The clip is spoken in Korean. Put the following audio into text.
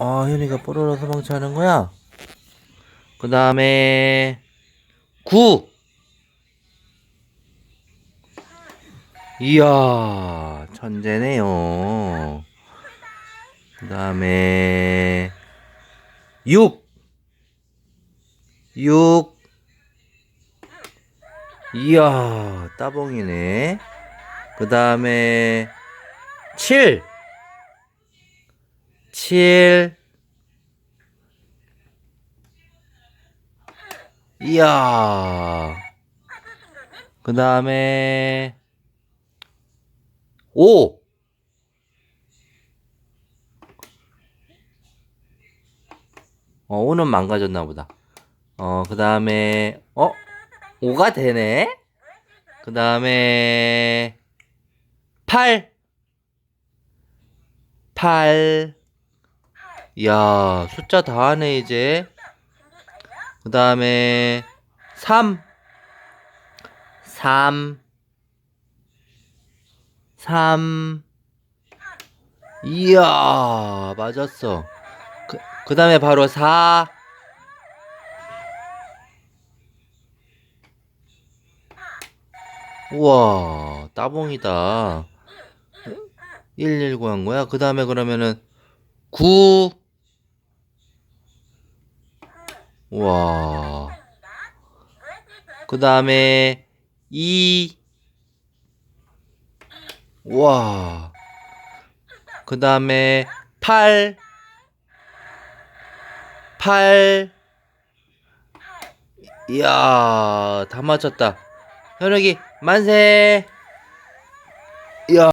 아, 현이가 뽀로로 소방차 하는 거야? 그 다음에, 9. 이야, 천재네요. 그 다음에, 6. 6. 이야, 따봉이네. 그 다음에, 7. 7. 이야. 그 다음에, 5. 어, 5는 망가졌나 보다. 어, 그 다음에, 어? 5가 되네? 그 다음에, 8. 8. 이야, 숫자 다 하네, 이제. 그 다음에, 3. 3. 3. 이야, 맞았어. 그, 그 다음에 바로 4. 우와, 따봉이다. 119 한 거야? 그 다음에 그러면은 9. 우 와. 그 다음에 2. 우와. 그 다음에 8. 8. 이야, 다 맞췄다. 현욱이, 만세!